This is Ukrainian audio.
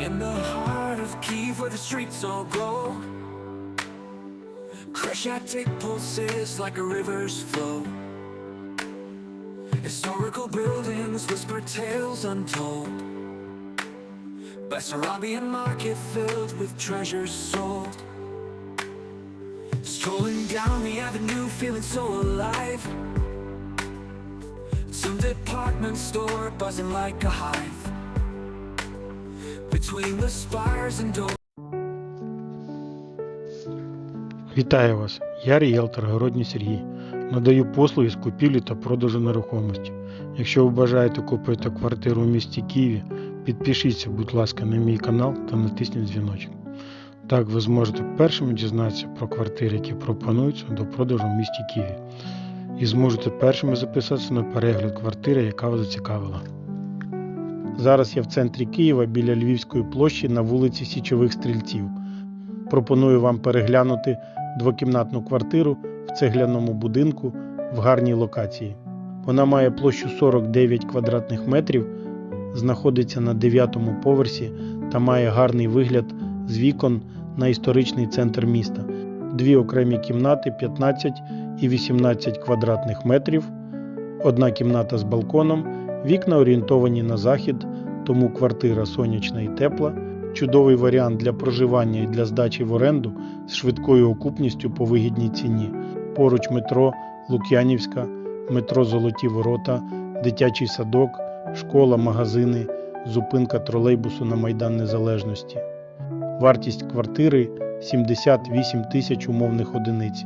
In the heart of Kiev where the streets all glow. Crescentic pulses like a river's flow. Historical buildings whisper tales untold. Bessarabian market filled with treasures sold. Strolling down the avenue feeling so alive. Some department store buzzing like a hive Вітаю вас! Я ріелтор Городній Сергій. Надаю послуги з купівлі та продажу нерухомості. Якщо ви бажаєте купити квартиру у місті Києві, підпишіться, будь ласка, на мій канал та натисніть дзвіночок. Так ви зможете першими дізнатися про квартири, які пропонуються до продажу в місті Києві. І зможете першими записатися на перегляд квартири, яка вас зацікавила. Зараз я в центрі Києва біля Львівської площі на вулиці Січових Стрільців. Пропоную вам переглянути двокімнатну квартиру в цегляному будинку в гарній локації. Вона має площу 49 квадратних метрів, знаходиться на 9 поверсі та має гарний вигляд з вікон на історичний центр міста. Дві окремі кімнати 15 і 18 квадратних метрів, одна кімната з балконом, вікна орієнтовані на захід, тому квартира сонячна і тепла. Чудовий варіант для проживання і для здачі в оренду з швидкою окупністю по вигідній ціні. Поруч метро Лук'янівська, метро Золоті Ворота, дитячий садок, школа, магазини, зупинка тролейбусу на Майдан Незалежності. Вартість квартири 78 тисяч умовних одиниць.